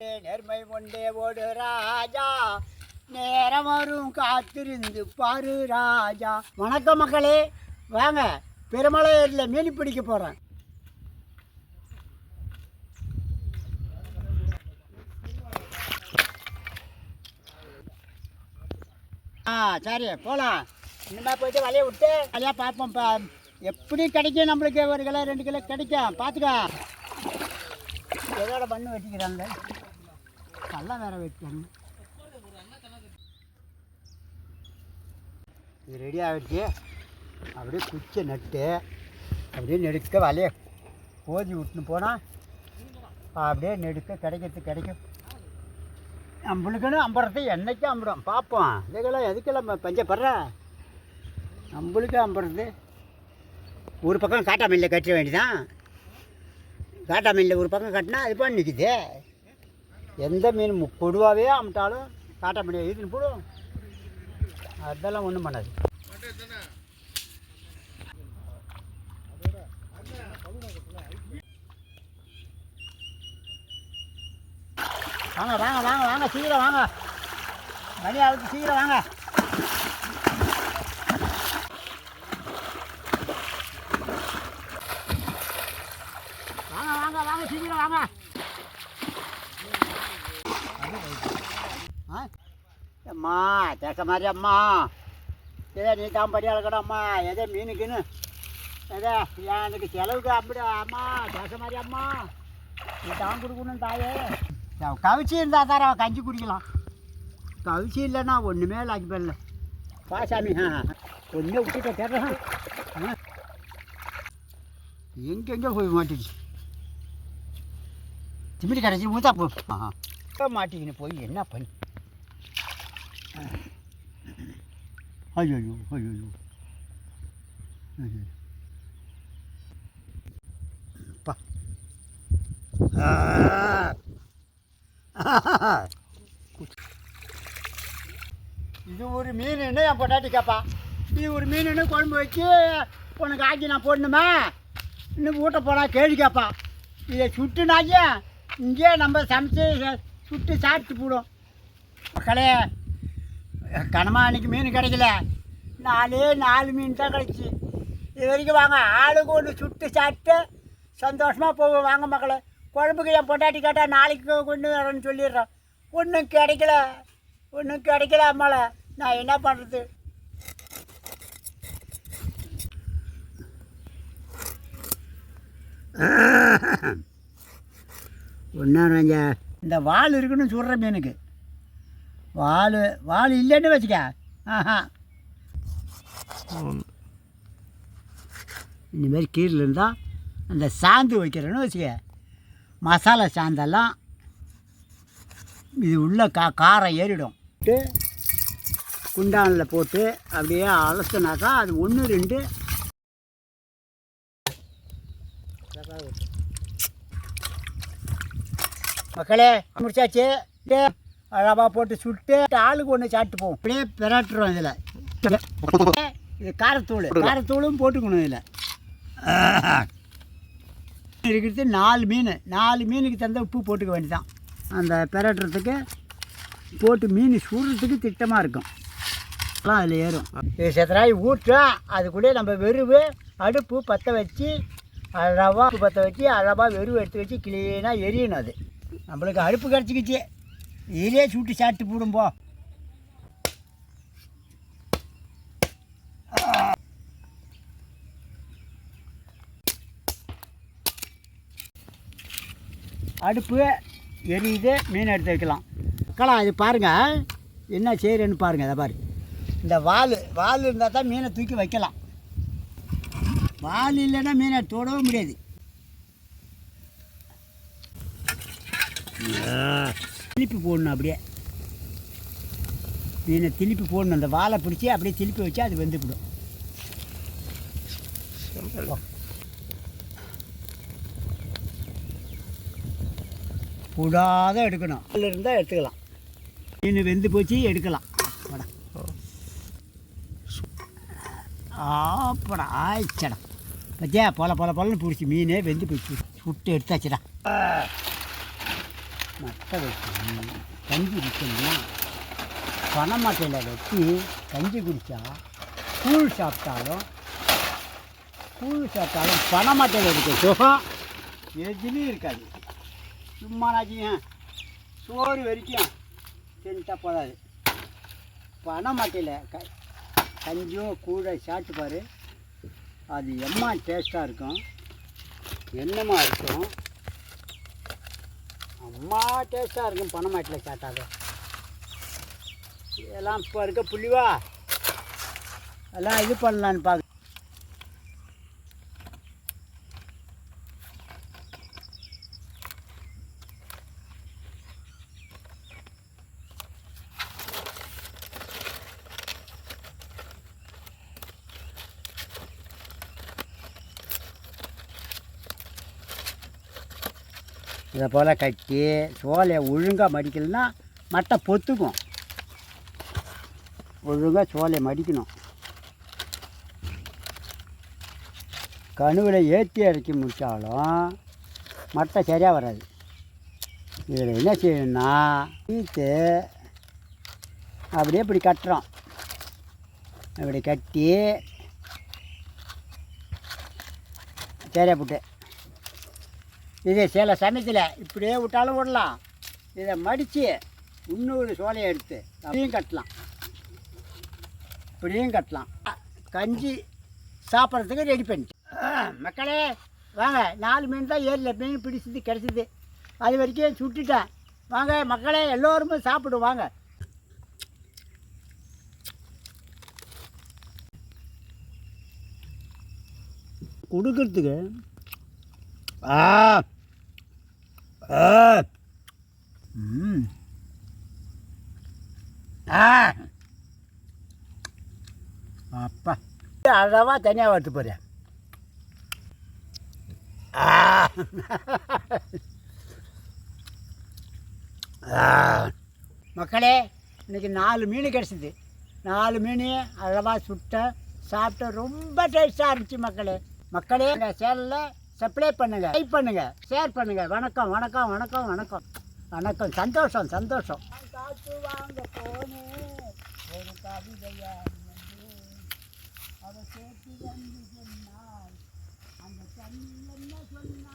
நேர்மை கொண்டே ஓடு ராஜா. நேரம் வரும் காத்திருந்து பாரு ராஜா. வணக்கம் மக்களே. வாங்க பெருமலையில் மீன் பிடிக்க போகிறேன் ஆ சரி போகலாம் இனிமேல் போயிட்டு வலையை விட்டு வலையாக பார்ப்போம்ப்பா எப்படி கிடைக்கும் நம்மளுக்கு? ஒரு கிலோ ரெண்டு கிலோ கிடைக்கும். பார்த்துக்க எதோட பண்ணு வெட்டிக்கிறாங்க. கல்லாம் வேற வெட்டணும் இது ரெடி ஆகிடுச்சு. அப்படியே குச்சி நட்டு அப்படியே நெடுக்க வலையை கோதி விட்டுன்னு போனால் அப்படியே நெடுக்க கிடைக்கிறது கிடைக்கும். நம்மளுக்குன்னு அம்புறது என்னைக்கும் அம்புறோம் பார்ப்போம். இதுக்கெல்லாம் எதுக்கெல்லாம் பஞ்சப்படுற? நம்மளுக்கு அம்புறது. ஒரு பக்கம் காட்டா மில்ல கட்ட வேண்டியதான் காட்டா மில்ல ஒரு பக்கம் கட்டினா அது பண்ணி நிற்குது எந்த மீன் பொதுவாகவே கொடுவாவே காட்ட முடியாது இதுன்னு போடும் அதெல்லாம் ஒன்றும் பண்ணாது. வாங்க வாங்க வாங்க வாங்க சீக்கிரம் வாங்க. மணி ஆகுது சீக்கிரம் வாங்க. வாங்க வாங்க வாங்க சீக்கிரம் வாங்க. அம்மா தேக்க மாதிரி அம்மா. ஏதோ நீ தான் படி அளக்கணும் அம்மா. எதோ மீனுக்குன்னு. எதோ எனக்கு செலவுக்கு அப்படி அம்மா தேக்க மாதிரி அம்மா. நீ தான் கொடுக்கணும் தாயே. கவிச்சி இருந்தால் தார அவன் கஞ்சி குடிக்கலாம். கவிச்சி இல்லைன்னா ஒன்றுமே லாக்கி பண்ணல பா சாமி. ஆ ஒன்றே விட்டுட்ட தேடுறேன். எங்கெங்கே போய் மாட்டிச்சு திமிடி கடைச்சி மூத்தா போ. ஆ. இப்போ மாட்டிக்கின்னு போய் என்ன பண்ணி? ஐயோ ஐயோ ஐயோ ஐயோ பா. ஆ இது ஒரு மீனுன்னு என் பொண்டாட்டி கேப்பா? இது ஒரு மீனுன்னு குழம்பு வச்சு உனக்கு ஆக்கி நான் போடணுமா? இன்னும் வீட்டை போனால் கேள்வி கேப்பா. இதை சுட்டுனாக்கி இங்கேயே நம்ம சமைச்சு சுட்டு சாப்பிட்டு போடும். மக்களே கனமா அன்னைக்கு மீன் கிடைக்கல. நாலே நாலு மீன் தான் கிடைச்சி. இது வரைக்கும் வாங்க. ஆளுக்கு ஒன்று சுட்டு சாப்பிட்டு சந்தோஷமாக போவோம். வாங்க மக்களே. குழம்புக்கு என் பொண்டாட்டி கேட்டால் நாளைக்கு கொண்டு வரேன்னு சொல்லிடுறேன் ஒன்றும் கிடைக்கல. ஒன்றும் கிடைக்கல அம்மாவை நான் என்ன பண்ணுறது ஒன்றும் இந்த வால் இருக்குன்னு சொல்கிற மீனுக்கு. வால் வால் இல்லைன்னு வச்சுக்க. ஆஹா. இந்தமாரி கீரில் இருந்தால் அந்த சாந்து வைக்கிறேன்னு வச்சுக்க. மசாலா சாந்தெல்லாம் இது உள்ள கா காரம் ஏறிடும். குண்டானில் போட்டு அப்படியே அலசுனாக்கா அது ஒன்று ரெண்டு. மக்களே முடிச்சாச்சு. அழகா போட்டு சுட்டு ஆளுக்கு ஒன்று சாப்பிட்டு போவோம் அப்படியே பெராட்டுறோம் இதில். இது காரத்தூள். காரத்தூளும் போட்டுக்கணும் இதில். இருக்கிறது நாலு மீன். நாலு மீனுக்கு தந்த உப்பு போட்டுக்க வேண்டியதான் அந்த பெரட்டுறதுக்கு போட்டு மீன் சுடுறதுக்கு திட்டமாக இருக்கும். எல்லாம் அதில் ஏறும். இது செத்தராய் ஊற்றும் அதுக்குள்ளே நம்ம வெறுவு அடுப்பு பற்ற வச்சு அழவா பற்ற வச்சு அழவா வெறுவு எடுத்து வச்சு க்ளீனாக எரியணும் அது. நம்மளுக்கு அடுப்பு கிடச்சிக்கிச்சு. இதிலே சுட்டு சாப்பிட்டு போடும்போ அடுப்பு எரியுது மீன் எடுத்து வைக்கலாம். அக்கலாம் இது பாருங்கள் என்ன செய்கிறேன்னு பாருங்கள் அதை பாரு. இந்த வால் வால் இருந்தால் தான் மீனை தூக்கி வைக்கலாம். வால் இல்லைன்னா மீனை தொடவே முடியாது. திருப்பி போடணும் அப்படியே. மீனை திருப்பி போடணும். அந்த வாலை பிடிச்சி அப்படியே திருப்பி வச்சா அது வெந்துவிடும் கூடாத எடுக்கணும். அதில் இருந்தால் எடுத்துக்கலாம். மீன் வெந்து போச்சு எடுக்கலாம். ஆப்படா ஆயிடுச்சடா பத்தியா? பொல பொல பொலன்னு பிடிச்சி மீனே வெந்து போச்சு. சுட்டு எடுத்தாச்சுடா. மட்டை வச்சு கஞ்சி குடிக்கணும் பனைமட்டையில் வச்சு கஞ்சி குடித்தா கூழ் சாப்பிட்டாலும் கூழ் சாப்பிட்டாலும் பனைமட்டையில் இருக்க சுகம் எதுலேயும் இருக்காது. சும்மா நாச்சிங்க சோறு வரைக்கும் தின்ட்டா போதாது. பனைமட்டையில் க கஞ்சியோ கூழை சாப்பிட்டு பாரு அது எம்மா டேஸ்ட்டாக இருக்கும் என்னமா இருக்கும்? அம்மா டேஸ்ட்டாக இருக்கும். பனை மாட்டில் சாட்டாது இதெல்லாம் இப்போ இருக்க புள்ளிவா? எல்லாம் இது பண்ணலான்னு பார்க்க இதை போல் கட்டி சோலையை ஒழுங்காக மடிக்கலைன்னா மட்டை பொத்துக்கும். ஒழுங்காக சோலையை மடிக்கணும். கணுவில் ஏற்றி இறக்கி முடித்தாலும் மட்டை சரியாக வராது. இதில் என்ன செய்யணும்னா ஈத்து அப்படியே இப்படி கட்டுறோம். இப்படி கட்டி சரியாக போட்டு. இது சில சமயத்தில் இப்படியே விட்டாலும் விடலாம். இதை மடித்து இன்னொரு சோலையை எடுத்து அப்படியும் கட்டலாம். இப்படியும் கட்டலாம். கஞ்சி சாப்பிட்றதுக்கு ரெடி பண்ணி மக்களே வாங்க நாலு மீன் தான் ஏரியில் மீன் பிடிச்சது கிடச்சிது. அது வரைக்கும் சுட்டுட்டேன். வாங்க மக்களே எல்லோருமே சாப்பிடுவாங்க கொடுக்கறதுக்கு ஆ அப்பா அளவாக தனியாக வறுத்து போகிறேன். மக்களே இன்னைக்கு நாலு மீன் கிடச்சிது. நாலு மீன் அளவாக சுட்டேன் சாப்பிட்டேன் ரொம்ப டேஸ்ட்டாக இருந்துச்சு மக்களே. மக்களே எங்கள் சேனலில் சப்ளை பண்ணுங்கள் லைக் பண்ணுங்கள் ஷேர் பண்ணுங்கள் வணக்கம் வணக்கம் வணக்கம் வணக்கம். வணக்கம். சந்தோஷம் சந்தோஷம். காற்று வாங்க போனேன் ஒரு கவிதையா அவ சேர்த்து வந்து சொன்னாள். அந்த தண்ணி என்ன சொன்னாள்?